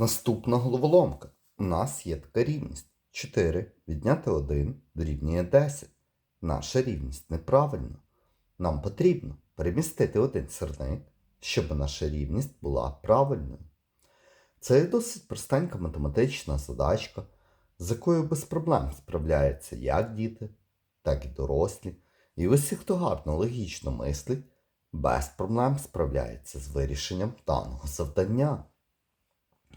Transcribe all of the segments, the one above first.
Наступна головоломка. У нас є така рівність. 4 відняти 1 дорівнює 10. Наша рівність неправильна. Нам потрібно перемістити один сірник, щоб наша рівність була правильною. Це досить простенька математична задачка, з якою без проблем справляються як діти, так і дорослі. І усі, хто гарно логічно мислить, без проблем справляється з вирішенням даного завдання.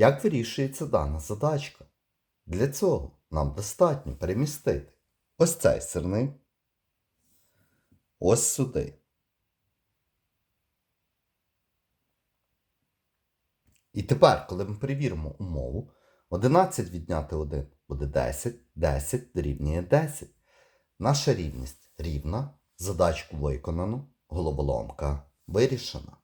Як вирішується дана задачка? Для цього нам достатньо перемістити ось цей сирник ось сюди. І тепер, коли ми перевіримо умову, 11 відняти 1 буде 10, 10 дорівнює 10. Наша рівність рівна, задачку виконано, головоломка вирішена.